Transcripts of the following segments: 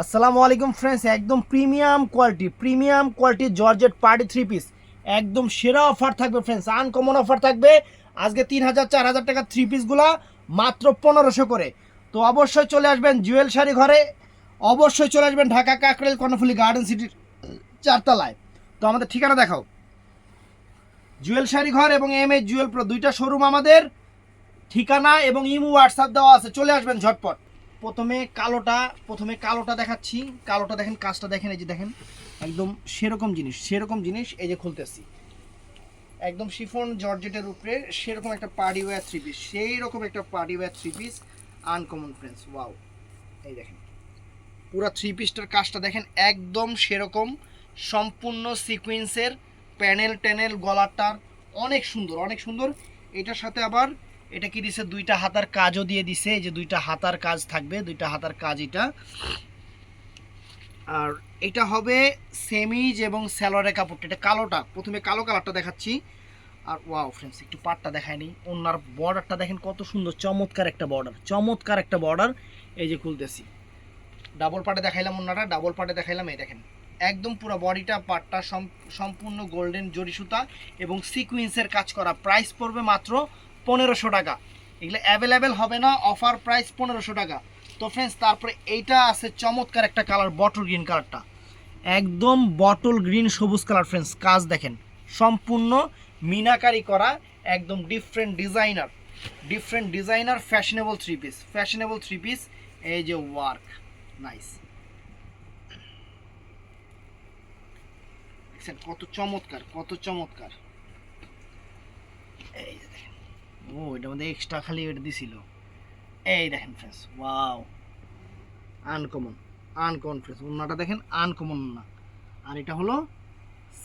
আসসালামু আলাইকুম ফ্রেন্ডস একদম premium quality premium quality georgette party three piece একদম সেরা অফার থাকবে ফ্রেন্ডস আনকমন অফার থাকবে। আজকে তিন হাজার, চার হাজার টাকা থ্রি পিসগুলা মাত্র পনেরোশো করে। তো অবশ্যই চলে আসবেন জুয়েল শাড়ি ঘরে। অবশ্যই চলে আসবেন ঢাকা কাকরেল কর্ণফুলি গার্ডেন সিটির চারতলায়। তো আমাদের ঠিকানা দেখাও। জুয়েল শাড়ি ঘর এবং এম এ জুয়েল প্রো দুইটা শোরুম আমাদের। ঠিকানা এবং ইমু হোয়াটসঅ্যাপ দেওয়া আছে, চলে আসবেন ঝটপট। প্রথমে কালোটা প্রথমে কালোটা দেখাচ্ছি। কালোটা দেখেন, কাজটা দেখেন, এই যে দেখেন। একদম সেরকম জিনিস সেরকম জিনিস এই যে খুলতেছি। একদম শিফন জর্জেটের উপরে সেরকম একটা পার্টি ওয়্যার থ্রি পিস সেই রকম একটা party wear three piece uncommon friends wow এই দেখেন, পুরো থ্রি পিসটার কাজটা দেখেন, একদম সেরকম, সম্পূর্ণ সিকুয়েন্সের প্যানেল ট্যানেল গলারটার অনেক সুন্দর অনেক সুন্দর। এটার সাথে আবার এটা কি দিছে? দুইটা হাতার কাজও দিয়ে দিছে। এই যে দুইটা হাতার কাজ থাকবে, দুইটা হাতার কাজ এটা। আর এটা হবে সেমিজ এবং স্যালোয়ারের কাপড়টা। এটা কালোটা, প্রথমে কালো কালারটা দেখাচ্ছি। আর ওয়াও ফ্রেন্ডস একটু পাটটা দেখায়নি ওনার বর্ডারটা দেখেন কত সুন্দর, চমৎকার একটা বর্ডার চমৎকার একটা বর্ডার এই যে খুলতেছি। ডাবল পাটে দেখাইলাম ওনারা ডাবল পাটে দেখাইলাম, এই দেখেন। একদম পুরো বডিটা, পাটটা সম- সম্পূর্ণ গোল্ডেন জরি সুতা এবং সিকুয়েন্সের কাজ করা। প্রাইস পড়বে মাত্র পনেরোশো টাকা। এগুলো অ্যাভেলেবেল হবে না অফার প্রাইস পনেরোশো টাকা। তো ফ্রেন্ডস তারপরে এইটা আছে চমৎকার একটা কালার বটল গ্রিন কালারটা একদম বটল গ্রিন সবুজ কালার ফ্রেন্ডস কাজ দেখেন। সম্পূর্ণ মিনাকারি করা, একদম different designer different designer fashionable three piece fashionable three piece এই যে ওয়ার্ক নাইস কত চমৎকার কত চমৎকার এই যে দেখেন ও এটার মধ্যে এক্সট্রা খালি এটা দিছিল। এই দেখেন friends wow uncommon uncommon friends ওনাটা দেখেন আনকমন না আর এটা হলো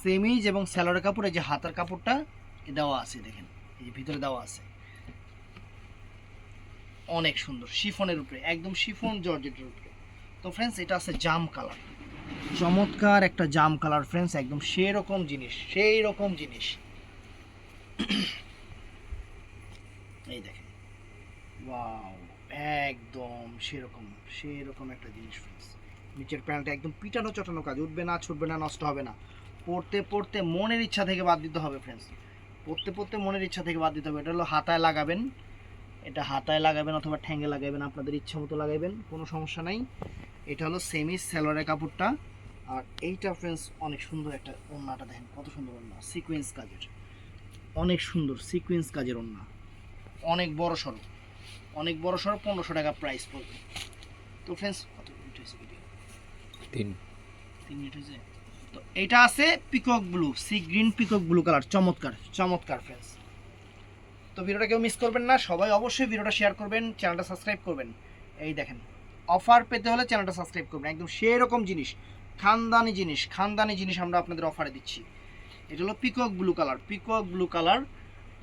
সেমিজ এবং স্যালোয়ারের কাপড়, এই যে হাতার কাপড়টা দেওয়া আছে দেখেন, এই ভিতরে দেওয়া আছে। অনেক সুন্দর, শিফনের উপরে, একদম শিফন জর্জেটের উপরে। তো ফ্রেন্ডস এটা আছে জাম কালার। চমৎকার একটা জাম কালার ফ্রেন্ডস একদম সেরকম জিনিস সেই রকম জিনিস। এই দেখেন। ওয়াও, একদম সেরকম সেরকম একটা জিনিস ফ্রেন্ডস নিচের প্যান্টটা একদম পিটানো চটানো কাজ, উঠবে না, ছুটবে না, নষ্ট হবে না। পড়তে পড়তে মনের ইচ্ছা থেকে বাদ দিতে হবে ফ্রেন্ডস পড়তে পড়তে মনের ইচ্ছা থেকে বাদ দিতে হবে। এটা হলো হাতায় লাগাবেন। এটা হাতায় লাগাবেন অথবা ঠ্যাঙ্গে লাগাবেন, আপনাদের ইচ্ছা মতো লাগাবেন কোনো সমস্যা নাই। এটা হলো সেমি স্যালোয়ারের কাপড়টা। আর এইটা ফ্রেন্ডস অনেক সুন্দর একটা ওড়নাটা দেখেন, কত সুন্দর ওড়না। সিকোয়েন্স কাজের। অনেক সুন্দর সিকোয়েন্স কাজের ওড়না। অনেক বড় সড়ো অনেক বড় সড়ো পনেরোশো টাকা প্রাইস পড়বে। তো ফ্রেন্ডস কত মিনিট হয়েছে ভিডিও তিন। তিন মিনিট হয়েছে? তো এটা আছে peacock blue sea green peacock blue colour চমৎকার চমৎকার ফ্রেন্ডস তো ভিডিওটা কেউ মিস করবেন না সবাই অবশ্যই ভিডিওটা শেয়ার করবেন চ্যানেলটা সাবস্ক্রাইব করবেন। এই দেখেন অফার পেতে হলে চ্যানেলটা সাবস্ক্রাইব করবেন। একদম সেরকম জিনিস খানদানি জিনিস খানদানি জিনিস আমরা আপনাদের অফারে দিচ্ছি। এটা হলো peacock blue colour peacock blue colour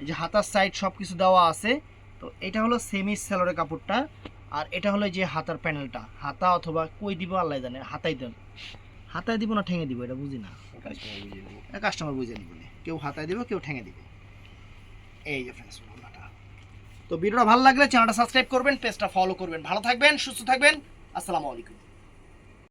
এই যে হাতার সাইড সব কিছু দেওয়া আছে তো এটা হলো সেমি স্যালোরের কাপড়টা আর এটা হলো যে হাতার প্যানেলটা হাতা অথবা কই দিব আল্লাহ জানে হাতাই দেন। হাতায় দিব না ঠেঙে দিব এটা বুঝি না। কাস্টমার বুঝে নিবে কেউ হাতায় দিবে কেউ ঠেঙে দিবে। এই যে ফ্রেন্ডস তো ভিডিওটা ভালো লাগলে চ্যানেলটা সাবস্ক্রাইব করবেন পেজটা ফলো করবেন। ভালো থাকবেন সুস্থ থাকবেন। আসসালামু আলাইকুম।